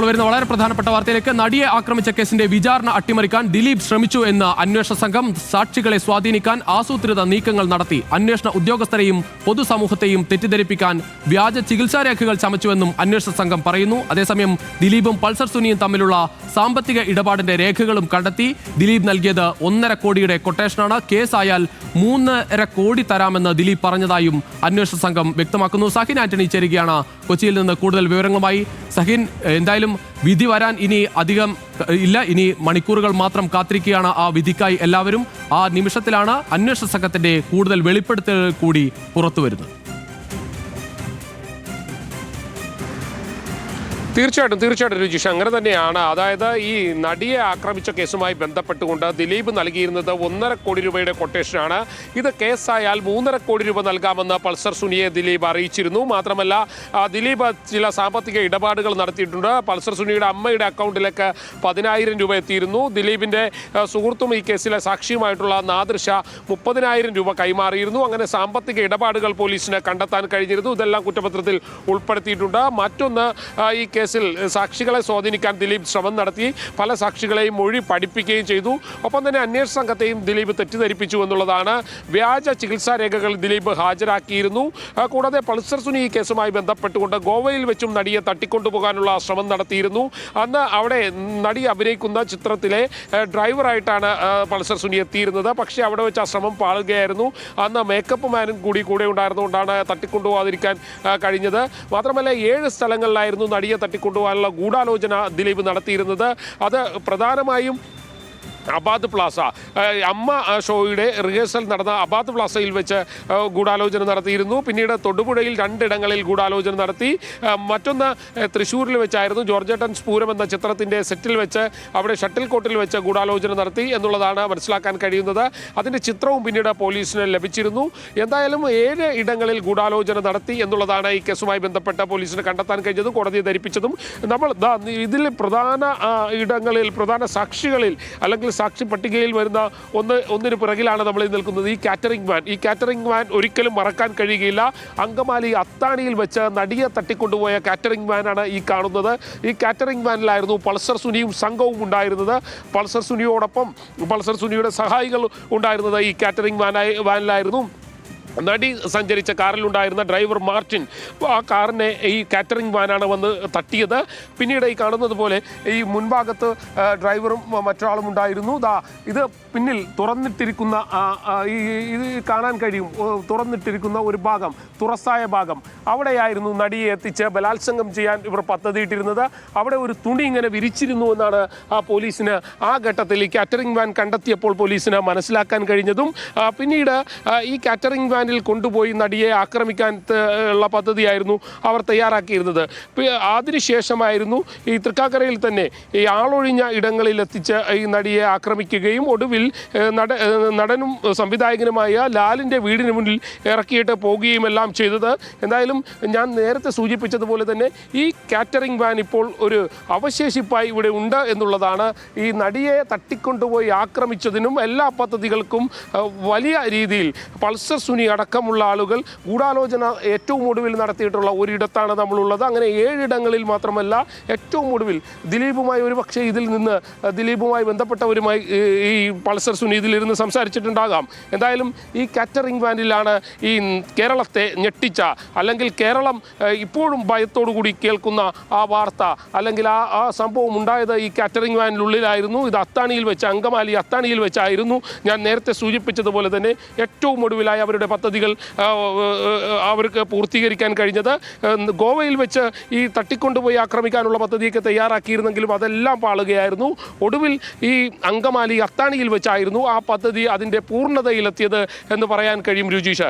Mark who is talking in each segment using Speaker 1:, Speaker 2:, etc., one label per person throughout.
Speaker 1: ഇപ്പോൾ വരുന്ന വളരെ പ്രധാനപ്പെട്ട വാർത്തയിലേക്ക് നടിയെ ആക്രമിച്ച കേസിന്റെ വിചാരണ അട്ടിമറിക്കാൻ ദിലീപ് ശ്രമിച്ചു എന്ന് അന്വേഷണ സംഘം സാക്ഷികളെ സ്വാധീനിക്കാൻ ആസൂത്രിത നീക്കങ്ങൾ നടത്തി. അന്വേഷണ ഉദ്യോഗസ്ഥരെയും പൊതുസമൂഹത്തെയും തെറ്റിദ്ധരിപ്പിക്കാൻ വ്യാജ ചികിത്സാ രേഖകൾ ചമച്ചുവെന്നും അന്വേഷണ സംഘം പറയുന്നു. അതേസമയം ദിലീപും പൾസർ സുനിയും തമ്മിലുള്ള സാമ്പത്തിക ഇടപാടിന്റെ രേഖകളും കണ്ടെത്തി. ദിലീപ് നൽകിയത് ഒന്നര കോടിയുടെ കൊട്ടേഷനാണ്. കേസായാൽ മൂന്നര കോടി തരാമെന്ന് ദിലീപ് പറഞ്ഞതായും അന്വേഷണ സംഘം വ്യക്തമാക്കുന്നു. സഹിൻ ആന്റണി ചേരുകയാണ്. കൊച്ചിയിൽ നിന്ന് കൂടുതൽ വിവരങ്ങളുമായി സഹിൻ എന്തായാലും വിധി വരാൻ ഇനി അധികം ഇല്ല. ഇനി മണിക്കൂറുകൾ മാത്രം കാത്തിരിക്കുകയാണ് ആ വിധിക്കായി എല്ലാവരും. ആ നിമിഷത്തിലാണ് അന്വേഷണ സംഘത്തിന്റെ കൂടുതൽ വെളിപ്പെടുത്തൽ കൂടി പുറത്തു വരുന്നത്
Speaker 2: തീർച്ചയായിട്ടും തീർച്ചയായിട്ടും രുചിഷ് അങ്ങനെ തന്നെയാണ്. അതായത് ഈ നടിയെ ആക്രമിച്ച കേസുമായി ബന്ധപ്പെട്ടുകൊണ്ട് ദിലീപ് നൽകിയിരുന്നത് ഒന്നര കോടി രൂപയുടെ കൊട്ടേഷനാണ്. ഇത് കേസായാൽ മൂന്നര കോടി രൂപ നൽകാമെന്ന് പൾസർ സുനിയെ ദിലീപ് അറിയിച്ചിരുന്നു. മാത്രമല്ല ദിലീപ് ചില സാമ്പത്തിക ഇടപാടുകൾ നടത്തിയിട്ടുണ്ട്. പൾസർ സുനിയുടെ അമ്മയുടെ അക്കൗണ്ടിലേക്ക് പതിനായിരം രൂപ എത്തിയിരുന്നു. ദിലീപിന്റെ സുഹൃത്തും ഈ കേസിലെ സാക്ഷിയുമായിട്ടുള്ള നാദൃശ മുപ്പതിനായിരം രൂപ കൈമാറിയിരുന്നു. അങ്ങനെ സാമ്പത്തിക ഇടപാടുകൾ പോലീസിന് കണ്ടെത്താൻ കഴിഞ്ഞിരുന്നു. ഇതെല്ലാം കുറ്റപത്രത്തിൽ ഉൾപ്പെടുത്തിയിട്ടുണ്ട്. മറ്റൊന്ന് ഈ കേസിൽ സാക്ഷികളെ സ്വാധീനിക്കാൻ ദിലീപ് ശ്രമം നടത്തി പല സാക്ഷികളെയും മൊഴി പഠിപ്പിക്കുകയും ചെയ്തു. ഒപ്പം തന്നെ അന്വേഷണ സംഘത്തെയും ദിലീപ് തെറ്റിദ്ധരിപ്പിച്ചു എന്നുള്ളതാണ് വ്യാജ ചികിത്സാ രേഖകൾ ദിലീപ് ഹാജരാക്കിയിരുന്നു. കൂടാതെ പൾസർ സുനി ഈ കേസുമായി ബന്ധപ്പെട്ടുകൊണ്ട് ഗോവയിൽ വെച്ചും നടിയെ തട്ടിക്കൊണ്ടുപോകാനുള്ള ശ്രമം നടത്തിയിരുന്നു. അന്ന് അവിടെ നടി അഭിനയിക്കുന്ന ചിത്രത്തിലെ ഡ്രൈവറായിട്ടാണ് പൾസർ സുനി എത്തിയിരുന്നത്. പക്ഷേ അവിടെ വെച്ച് ആ ശ്രമം പാളുകയായിരുന്നു. അന്ന് മേക്കപ്പ് മാനും കൂടി കൂടെ ഉണ്ടായിരുന്നുകൊണ്ടാണ് തട്ടിക്കൊണ്ടുപോകാതിരിക്കാൻ കഴിഞ്ഞത്. മാത്രമല്ല ഏഴ് സ്ഥലങ്ങളിലായിരുന്നു നടിയെ തട്ടിക്കൊണ്ടുപോകാനുള്ള ഗൂഢാലോചന ദിലീപ് നടത്തിയിരുന്നത്. അത് പ്രധാനമായും അബാദ് പ്ലാസ. അമ്മ ഷോയുടെ റിഹേഴ്സൽ നടന്ന അബാദ് പ്ലാസയിൽ വെച്ച് ഗൂഢാലോചന നടത്തിയിരുന്നു. പിന്നീട് തൊടുപുഴയിൽ രണ്ടിടങ്ങളിൽ ഗൂഢാലോചന നടത്തി. മറ്റൊന്ന് തൃശ്ശൂരിൽ വെച്ചായിരുന്നു. ജോർജേട്ടൻ സ്പൂരം എന്ന ചിത്രത്തിന്റെ സെറ്റിൽ വെച്ച് അവിടെ ഷട്ടിൽ കോട്ടിൽ വെച്ച് ഗൂഢാലോചന നടത്തി എന്നുള്ളതാണ് മനസ്സിലാക്കാൻ കഴിയുന്നത്. അതിന്റെ ചിത്രവും പിന്നീട് പോലീസിന് ലഭിച്ചിരുന്നു. എന്തായാലും ഏഴ് ഇടങ്ങളിൽ ഗൂഢാലോചന നടത്തി എന്നുള്ളതാണ് ഈ കേസുമായി ബന്ധപ്പെട്ട പോലീസിന് കണ്ടെത്താൻ കഴിഞ്ഞതും കോടതിയെ ധരിപ്പിച്ചതും. നമ്മൾ ഇതിൽ പ്രധാന ഇടങ്ങളിൽ പ്രധാന സാക്ഷികളിൽ അല്ലെങ്കിൽ സാക്ഷി പട്ടികയിൽ വരുന്ന ഒന്ന് ഒന്നിന് പിറകിലാണ് നമ്മൾ നിൽക്കുന്നത്. ഈ കാറ്ററിംഗ് വാൻ ഈ കാറ്ററിംഗ് വാൻ ഒരിക്കലും മറക്കാൻ കഴിയുകയില്ല. അങ്കമാലി അത്താണിയിൽ വെച്ച് നടിയെ തട്ടിക്കൊണ്ടുപോയ കാറ്ററിംഗ് വാനാണ് ഈ കാണുന്നത്. ഈ കാറ്ററിംഗ് വാനിലായിരുന്നു പൾസർ സുനിയും സംഘവും ഉണ്ടായിരുന്നത്. പൾസർ സുനിയോടൊപ്പം പൾസർ സുനിയുടെ സഹായികൾ ഉണ്ടായിരുന്നത് ഈ കാറ്ററിംഗ് വാനായി വാനിലായിരുന്നു. നടി സഞ്ചരിച്ച കാറിലുണ്ടായിരുന്ന ഡ്രൈവർ മാർട്ടിൻ. ആ കാറിനെ ഈ കാറ്ററിംഗ് വാനാണ് വന്ന് തട്ടിയത്. പിന്നീട് ഈ കാണുന്നത് പോലെ ഈ മുൻഭാഗത്ത് ഡ്രൈവറും മറ്റൊരാളും ഉണ്ടായിരുന്നു. ദാ ഇത് പിന്നിൽ തുറന്നിട്ടിരിക്കുന്ന ഈ ഇത് കാണാൻ കഴിയും. തുറന്നിട്ടിരിക്കുന്ന ഒരു ഭാഗം തുറസായ ഭാഗം. അവിടെയായിരുന്നു നടിയെ എത്തിച്ച് ബലാത്സംഗം ചെയ്യാൻ ഇവർ പദ്ധതിയിട്ടിരുന്നത്. അവിടെ ഒരു തുണി ഇങ്ങനെ വിരിച്ചിരുന്നു എന്നാണ് ആ പോലീസിന് ആ ഘട്ടത്തിൽ ഈ കാറ്ററിംഗ് വാൻ കണ്ടെത്തിയപ്പോൾ പോലീസിന് മനസ്സിലാക്കാൻ കഴിഞ്ഞതും. പിന്നീട് ഈ കാറ്ററിംഗ് വാനിൽ കൊണ്ടുപോയി നടിയെ ആക്രമിക്കാൻ ഉള്ള പദ്ധതിയായിരുന്നു അവർ തയ്യാറാക്കിയിരുന്നത്. അതിനുശേഷമായിരുന്നു ഈ തൃക്കാക്കരയിൽ തന്നെ ഈ ആളൊഴിഞ്ഞ ഇടങ്ങളിൽ എത്തിച്ച് ഈ നടിയെ ആക്രമിക്കുകയും ഒടുവിൽ നട നടനും സംവിധായകനുമായ ലാലിന്റെ വീടിന് മുന്നിൽ ഇറക്കിയിട്ട് പോകുകയും എല്ലാം ചെയ്തത്. എന്തായാലും ഞാൻ നേരത്തെ സൂചിപ്പിച്ചതുപോലെ തന്നെ ഈ കാറ്ററിംഗ് വാൻ ഇപ്പോൾ ഒരു അവശേഷിപ്പായി ഇവിടെ ഉണ്ട് എന്നുള്ളതാണ്. ഈ നടിയെ തട്ടിക്കൊണ്ടുപോയി ആക്രമിച്ചതിനും എല്ലാ പദ്ധതികൾക്കും വലിയ രീതിയിൽ പൾസർ സുനി അടക്കമുള്ള ആളുകൾ ഗൂഢാലോചന ഏറ്റവും ഒടുവിൽ നടത്തിയിട്ടുള്ള ഒരിടത്താണ് നമ്മളുള്ളത്. അങ്ങനെ ഏഴിടങ്ങളിൽ മാത്രമല്ല ഏറ്റവും ഒടുവിൽ ദിലീപുമായി ഒരു പക്ഷേ ഇതിൽ നിന്ന് ദിലീപുമായി ബന്ധപ്പെട്ടവരുമായി ഈ- പൾസർ സുനി ഇതിലിരുന്ന് സംസാരിച്ചിട്ടുണ്ടാകാം. എന്തായാലും ഈ കാറ്ററിംഗ് വാനിലാണ് ഈ കേരളത്തെ ഞെട്ടിച്ച അല്ലെങ്കിൽ കേരളം ഇപ്പോഴും ഭയത്തോടു കൂടി കേൾക്കുന്ന ആ വാർത്ത അല്ലെങ്കിൽ ആ ആ സംഭവം ഉണ്ടായത് ഈ കാറ്ററിംഗ് വാനിനുള്ളിലായിരുന്നു. ഇത് അത്താണിയിൽ വെച്ച് അങ്കമാലി അത്താണിയിൽ വെച്ചായിരുന്നു. ഞാൻ നേരത്തെ സൂചിപ്പിച്ചതുപോലെ തന്നെ ഏറ്റവും ഒടുവിലായി അവരുടെ പദ്ധതികൾ അവർക്ക് പൂർത്തീകരിക്കാൻ കഴിഞ്ഞത്. ഗോവയിൽ വെച്ച് ഈ തട്ടിക്കൊണ്ടുപോയി ആക്രമിക്കാനുള്ള പദ്ധതിയൊക്കെ തയ്യാറാക്കിയിരുന്നെങ്കിലും അതെല്ലാം പാളുകയായിരുന്നു. ഒടുവിൽ ഈ അങ്കമാലി അത്താണിയിൽ വെച്ചായിരുന്നു ആ പദ്ധതി അതിന്റെ പൂർണതയിലെത്തിയത് എന്ന് പറയാൻ കഴിയും രുചീഷ?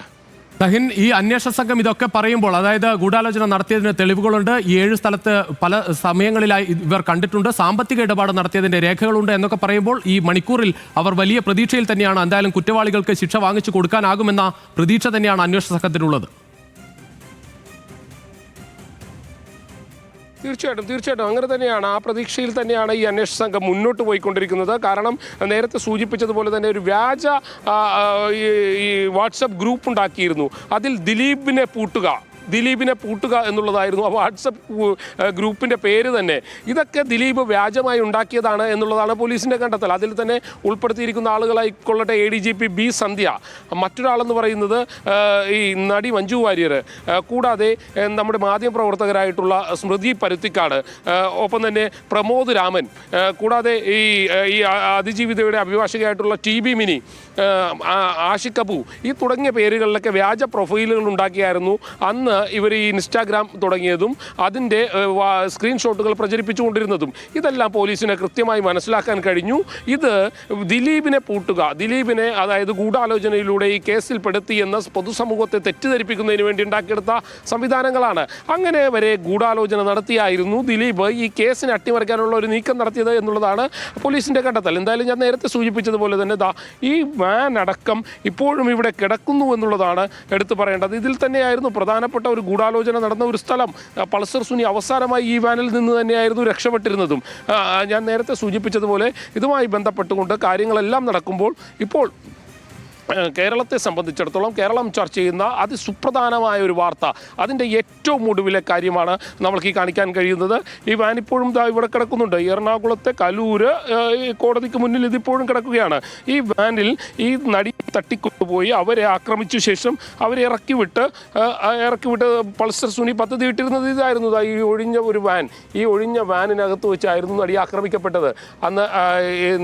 Speaker 1: സഹിൻ ഈ അന്വേഷണ സംഘം ഇതൊക്കെ പറയുമ്പോൾ അതായത് ഗൂഢാലോചന നടത്തിയതിന് തെളിവുകളുണ്ട്. ഈ ഏഴ് സ്ഥലത്ത് പല സമയങ്ങളിലായി ഇവർ കണ്ടിട്ടുണ്ട്. സാമ്പത്തിക ഇടപാട് നടത്തിയതിന്റെ രേഖകളുണ്ട് എന്നൊക്കെ പറയുമ്പോൾ ഈ മണിക്കൂറിൽ അവർ വലിയ പ്രതീക്ഷയിൽ തന്നെയാണ് എന്തായാലും കുറ്റവാളികൾക്ക് ശിക്ഷ വാങ്ങിച്ചു കൊടുക്കാനാകുമെന്ന പ്രതീക്ഷ തന്നെയാണ് അന്വേഷണ സംഘത്തിനുള്ളത്.
Speaker 2: തീർച്ചയായിട്ടും തീർച്ചയായിട്ടും. അങ്ങനെ തന്നെയാണ് ആ പ്രതീക്ഷയിൽ തന്നെയാണ് ഈ അന്വേഷണ സംഘം മുന്നോട്ട് പോയിക്കൊണ്ടിരിക്കുന്നത്. കാരണം നേരത്തെ സൂചിപ്പിച്ചതുപോലെ തന്നെ ഒരു വ്യാജ ഈ വാട്സപ്പ് ഗ്രൂപ്പ് ഉണ്ടാക്കിയിരുന്നു. അതിൽ ദിലീപിനെ പൂട്ടുക. ദിലീപിനെ പൂട്ടുക എന്നുള്ളതായിരുന്നു. ആ വാട്സപ്പ് ഗ്രൂപ്പിന്റെ പേര് തന്നെ. ഇതൊക്കെ ദിലീപ് വ്യാജമായി ഉണ്ടാക്കിയതാണ് എന്നുള്ളതാണ് പോലീസിന്റെ കണ്ടെത്തൽ. അതിൽ തന്നെ ഉൾപ്പെടുത്തിയിരിക്കുന്ന ആളുകളായിക്കൊള്ളട്ടെ A D G P B Sandhya. മറ്റൊരാളെന്ന് പറയുന്നത് ഈ നടി മഞ്ജു വാര്യർ കൂടാതെ നമ്മുടെ മാധ്യമപ്രവർത്തകരായിട്ടുള്ള സ്മൃതി പരുത്തിക്കാട് ഒപ്പം തന്നെ പ്രമോദ് രാമൻ കൂടാതെ ഈ ഈ അതിജീവിതയുടെ അഭിഭാഷകയായിട്ടുള്ള ടി ബി മിനി ആഷിക് അബു ഈ തുടങ്ങിയ പേരുകളിലൊക്കെ വ്യാജ പ്രൊഫൈലുകൾ ഉണ്ടാക്കിയായിരുന്നു. അന്ന് ഇവർ ഈ ഇൻസ്റ്റാഗ്രാം തുടങ്ങിയതും അതിന്റെ സ്ക്രീൻഷോട്ടുകൾ പ്രചരിപ്പിച്ചുകൊണ്ടിരുന്നതും ഇതെല്ലാം പോലീസിനെ കൃത്യമായി മനസ്സിലാക്കാൻ കഴിഞ്ഞു. ഇത് ദിലീപിനെ പൂട്ടുക ദിലീപിനെ അതായത് ഗൂഢാലോചനയിലൂടെ ഈ കേസിൽ പെടുത്തി എന്ന പൊതുസമൂഹത്തെ തെറ്റിദ്ധരിപ്പിക്കുന്നതിന് വേണ്ടി ഉണ്ടാക്കിയെടുത്ത സംവിധാനങ്ങളാണ്. അങ്ങനെ വരെ ഗൂഢാലോചന നടത്തിയായിരുന്നു ദിലീപ് ഈ കേസിനെ അട്ടിമറിക്കാനുള്ള ഒരു നീക്കം നടത്തിയത് എന്നുള്ളതാണ് പോലീസിന്റെ കണ്ടെത്തൽ. എന്തായാലും ഞാൻ നേരത്തെ സൂചിപ്പിച്ചതുപോലെ തന്നെ ദാ ഈ വാൻ അടക്കം ഇപ്പോഴും ഇവിടെ കിടക്കുന്നു എന്നുള്ളതാണ് എടുത്തു പറയേണ്ടത്. ഇതിൽ തന്നെയായിരുന്നു പ്രധാനപ്പെട്ട ഒരു ഗൂഢാലോചന നടന്ന ഒരു സ്ഥലം പൾസർ സുനി അവസാനമായി ഈ വാനിൽ നിന്ന് തന്നെയായിരുന്നു രക്ഷപ്പെട്ടിരുന്നതും. ഞാൻ നേരത്തെ സൂചിപ്പിച്ചതുപോലെ ഇതുമായി ബന്ധപ്പെട്ടുകൊണ്ട് കാര്യങ്ങളെല്ലാം നടക്കുമ്പോൾ ഇപ്പോൾ കേരളത്തെ സംബന്ധിച്ചിടത്തോളം കേരളം ചർച്ച ചെയ്യുന്ന അതിസുപ്രധാനമായ ഒരു വാർത്ത അതിന്റെ ഏറ്റവും ഒടുവിലെ കാര്യമാണ് നമ്മൾക്ക് ഈ കാണിക്കാൻ കഴിയുന്നത്. ഈ വാൻ ഇപ്പോഴും ഇവിടെ കിടക്കുന്നുണ്ട്. എറണാകുളത്തെ കലൂര് കോടതിക്ക് മുന്നിൽ ഇതിപ്പോഴും കിടക്കുകയാണ്. ഈ വാനിൽ ഈ നടി തട്ടിക്കൊണ്ടുപോയി അവരെ ആക്രമിച്ച ശേഷം അവരെ ഇറക്കി വിട്ട് ഇറക്കി വിട്ട് പൾസർ സുനി പദ്ധതി ഇട്ടിരുന്നത് ഇതായിരുന്നു. ഈ ഒഴിഞ്ഞ ഒരു വാൻ ഈ ഒഴിഞ്ഞ വാനിനകത്ത് വെച്ചായിരുന്നു നടി ആക്രമിക്കപ്പെട്ടത്. അന്ന്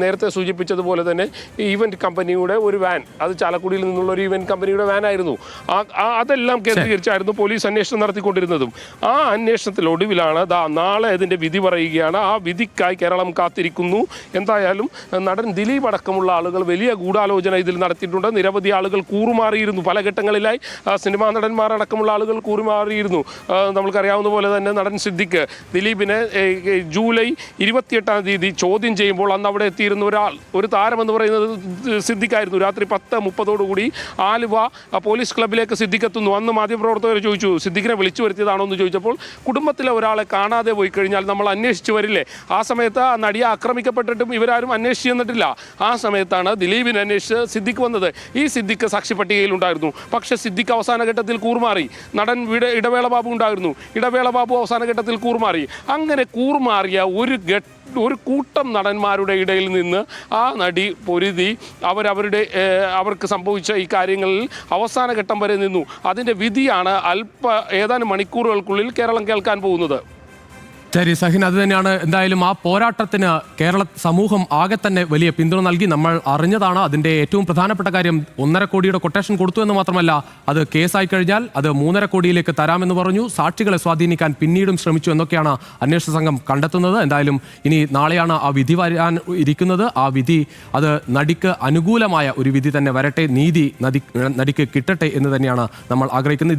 Speaker 2: നേരത്തെ സൂചിപ്പിച്ചതുപോലെ തന്നെ ഈ ഈവന്റ് കമ്പനിയുടെ ഒരു വാൻ അത് ചാലക്കുടിയിൽ നിന്നുള്ള ഒരു ഈവന്റ് കമ്പനിയുടെ വാൻ ആയിരുന്നു. ആ ആ- അതെല്ലാം കേന്ദ്രീകരിച്ചായിരുന്നു പോലീസ് അന്വേഷണം നടത്തിക്കൊണ്ടിരുന്നതും. ആ അന്വേഷണത്തിൽ ഒടുവിലാണ് ദാ നാളെ ഇതിന്റെ വിധി പറയുകയാണ്. ആ വിധിക്കായി കേരളം കാത്തിരിക്കുന്നു. എന്തായാലും നടൻ ദിലീപ് അടക്കമുള്ള ആളുകൾ വലിയ ഗൂഢാലോചന ഇതിൽ നടത്തിയിട്ടുണ്ട്. നിരവധി ആളുകൾ കൂറുമാറിയിരുന്നു. പല ഘട്ടങ്ങളിലായി സിനിമാ നടന്മാരടക്കമുള്ള ആളുകൾ കൂറുമാറിയിരുന്നു. നമുക്കറിയാവുന്ന പോലെ തന്നെ നടൻ സിദ്ദിഖ് ദിലീപിനെ ജൂലൈ ഇരുപത്തിയെട്ടാം തീയതി ചോദ്യം ചെയ്യുമ്പോൾ അന്ന് അവിടെ എത്തിയിരുന്ന ഒരാൾ ഒരു താരമെന്ന് പറയുന്നത് സിദ്ദിഖായിരുന്നു. രാത്രി പത്ത് മുപ്പതോടുകൂടി ആലുവ പോലീസ് ക്ലബിലേക്ക് സിദ്ദിഖ് എത്തുന്നു. അന്ന് മാധ്യമപ്രവർത്തകർ ചോദിച്ചു സിദ്ദിഖിനെ വിളിച്ചു വരുത്തിയതാണോ? എന്ന് ചോദിച്ചപ്പോൾ കുടുംബത്തിലെ ഒരാളെ കാണാതെ പോയി കഴിഞ്ഞാൽ നമ്മൾ അന്വേഷിച്ച് വരില്ലേ? ആ സമയത്ത് ആ നടിയെ ആക്രമിക്കപ്പെട്ടിട്ടും ഇവരാരും അന്വേഷിച്ചു ചെന്നിട്ടില്ല. ആ സമയത്താണ് ദിലീപിനെ അന്വേഷിച്ച് സിദ്ദിഖ് വന്നത്. ഈ സിദ്ദിഖ് സാക്ഷിപ്പട്ടികയിൽ ഉണ്ടായിരുന്നു. പക്ഷേ സിദ്ദിഖ് അവസാന ഘട്ടത്തിൽ കൂറുമാറി നടൻ വിട ഇടവേള ബാബു ഉണ്ടായിരുന്നു. ഇടവേള ബാബു അവസാന ഘട്ടത്തിൽ കൂറുമാറി അങ്ങനെ കൂറുമാറിയ ഒരു ഘട്ട ഒരു കൂട്ടം നടന്മാരുടെ ഇടയിൽ നിന്ന് ആ നടി പൊരുതി അവരവരുടെ അവർക്ക് സംഭവിച്ച ഈ കാര്യങ്ങളിൽ അവസാന ഘട്ടം വരെ നിന്നു. അതിന്റെ വിധിയാണ് അല്പ ഏതാനും മണിക്കൂറുകൾക്കുള്ളിൽ കേരളം കേൾക്കാൻ പോകുന്നത്.
Speaker 1: ശരി സഹിൻ അത് തന്നെയാണ്. എന്തായാലും ആ പോരാട്ടത്തിന് കേരള സമൂഹം ആകെ തന്നെ വലിയ പിന്തുണ നൽകി. നമ്മൾ അറിഞ്ഞതാണ് അതിന്റെ ഏറ്റവും പ്രധാനപ്പെട്ട കാര്യം. ഒന്നര കോടിയുടെ കൊട്ടേഷൻ കൊടുത്തു എന്ന് മാത്രമല്ല അത് കേസായി കഴിഞ്ഞാൽ അത് മൂന്നര കോടിയിലേക്ക് തരാമെന്ന് പറഞ്ഞു. സാക്ഷികളെ സ്വാധീനിക്കാൻ പിന്നീടും ശ്രമിച്ചു എന്നൊക്കെയാണ് അന്വേഷണ സംഘം കണ്ടെത്തുന്നത്. എന്തായാലും ഇനി നാളെയാണ് ആ വിധി വരാൻ ഇരിക്കുന്നത്. ആ വിധി അത് നടിക്ക് അനുകൂലമായ ഒരു വിധി തന്നെ വരട്ടെ. നീതി നദി നടിക്ക് കിട്ടട്ടെ എന്ന് തന്നെയാണ് നമ്മൾ ആഗ്രഹിക്കുന്നത്.